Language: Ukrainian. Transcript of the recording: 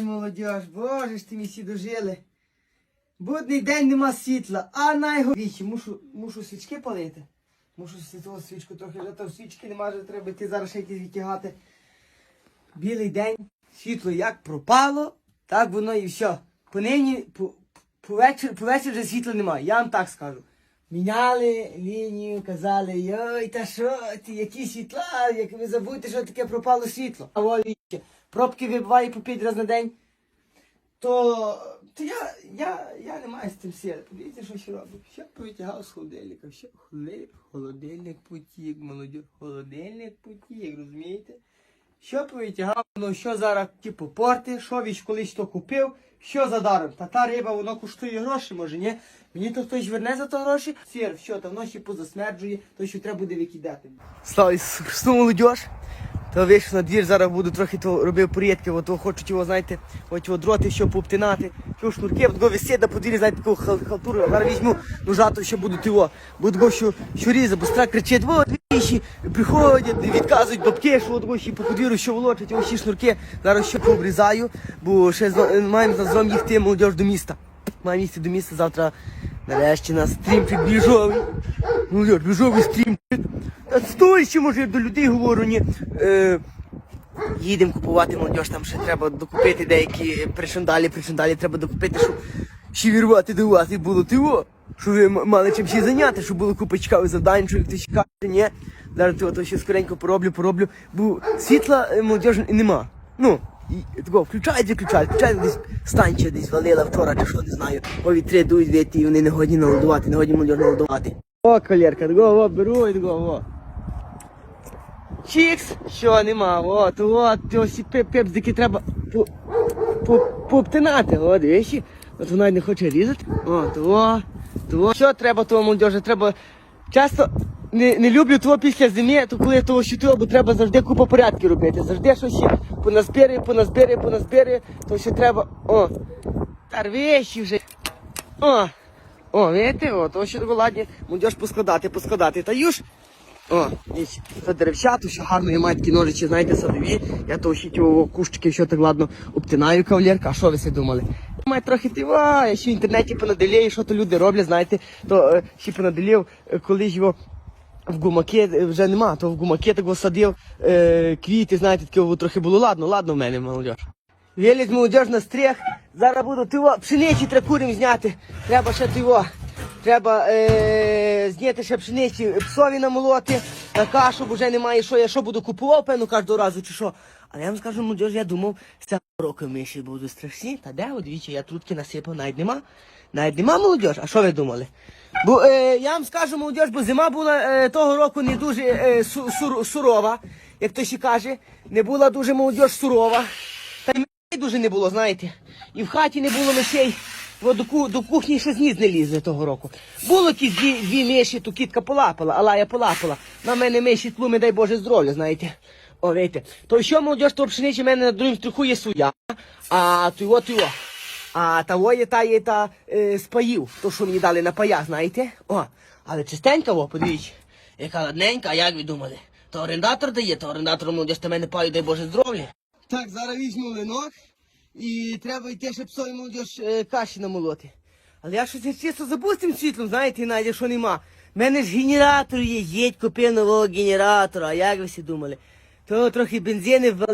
Ай, молодіж, боже ж ти мені всі дожили. Будний день нема світла, а найголовніше, мушу, мушу свічки палити. Мушу світло свічку трохи вже свічки нема, вже треба йти зараз ще якісь витягати. Білий день, світло як пропало, так воно і все. Понині, по, по, вечір, по вечір вже світла немає, я вам так скажу. Міняли лінію, казали, йой, та що ти, які світла, як ви забудете, що таке пропало світло. А волі, пробки вибиває по п'ять разів на день. То, то я, я, я не маю з цим сили. Подивіться, що ще роблю. Що повитягав з холодильника, що холодильник, холодильник потік, молодь, холодильник потік, розумієте? Що повитягав, ну що зараз типу порти, що віч колись то купив, що за даром. Та та риба, воно коштує гроші, може, ні? Мені то хтось верне за то гроші. Сір, що там воно ще позасмерджує, то що треба буде викидати. Слава Ісусу Христу, молодь. То вийшов на двір, зараз буду трохи то робив порядки, от то хочу його, знаєте, от його дроти, що пообтинати, що шнурки, от го висіти на подвір'ї, знаєте, таку хал- халтуру, а зараз візьму ножату, що буду його, буду го що, що різати, бо стра кричить, от віші, приходять, відказують бабки, що от ще по подвір'ю, що волочать, ось ще шнурки, зараз ще пообрізаю, бо ще зо- маємо зазом їхати молодіж до міста. Маємо їхати до міста завтра, нарешті на стрімчик біжовий. Молодіж, біжовий стрімчик. Стой, ще може до людей говорю, ні. Е, Їдемо купувати молодіж, там ще треба докупити деякі причандалі, причандалі треба докупити, щоб ще вірвати до вас і було тиво, щоб ви мали чим ще зайняти, щоб було купа цікавих завдань, що хтось каже, ні. Зараз то, ще скоренько пороблю, пороблю, бо світла е, молодіж нема. Ну, і такого включають, виключають, включають десь станція десь валила вчора, чи що не знаю. О, вітри дують, віти, і вони не годні наладувати, не годні молодіж наладувати. О, колірка, такого, о, беру і такого. Чікс, що нема, от, от, ось пеп, пепздики треба по, по, пообтинати, о, дивиші, от вона й не хоче різати, о, то, що треба того молодежі, треба, часто не, не люблю того після зими, то коли я того щиту, бо треба завжди купу порядки робити, завжди щось ще поназбери, поназбери, поназбери, то що треба, о, та вже, о, о, видите, о, то що ладні, молодіж поскладати, поскладати, та юж, о, це деревчато, що гарно, я маю такі ножичі, знаєте, садові. Я то о, кущики, що так ладно обтинаю кавалерка. А що ви собі думали? Має трохи тива, я ще в інтернеті понаделію, що то люди роблять, знаєте, то е, ще понаделів, е, коли його в гумаки е, вже нема, то в гумаки так садив е, квіти, знаєте, таке трохи було ладно, ладно в мене, молодь. Виліз молодіж на стріх, зараз буду тиво, пшениці треба курям зняти, треба ще тиво. Треба е, зняти ще пшениці, псові намолоти, на кашу, бо вже немає що, я що буду купував, певно, кожного разу чи що. Але я вам скажу, молодіж, я думав, з року миші будуть страшні, та де, от дивіться, я трутки насипав, навіть нема. Навіть нема молодіж, а що ви думали? Бо е, я вам скажу, молодіж, бо зима була е, того року не дуже е, су, сур- сурова, як то ще каже, не була дуже молодіж сурова. Та й дуже не було, знаєте. І в хаті не було мишей. Бо до, ку- до кухні ще зніс не лізли того року. Було якісь дві, дві миші, то кітка полапала, а лая полапала. На мене миші тлуми, дай Боже здоров'я, знаєте. О, видите. То що молодіж, то пшениці в мене на другому стриху є своя, а то його, то його. А того є та є та е, з паїв, то що мені дали на пая, знаєте? О, але чистенька, о, подивіться. Яка ладненька, а як ви думали? То орендатор дає, то орендатор молодіж та мене паю, дай Боже здоров'я. Так, зараз візьму линок і треба йти, щоб псові молодіж е, каші намолоти. Але я щось чисто забув з світлом, знаєте, Надя, що нема. У мене ж генератор є, їдь, купи нового генератора, а як ви всі думали? То трохи бензини ввали.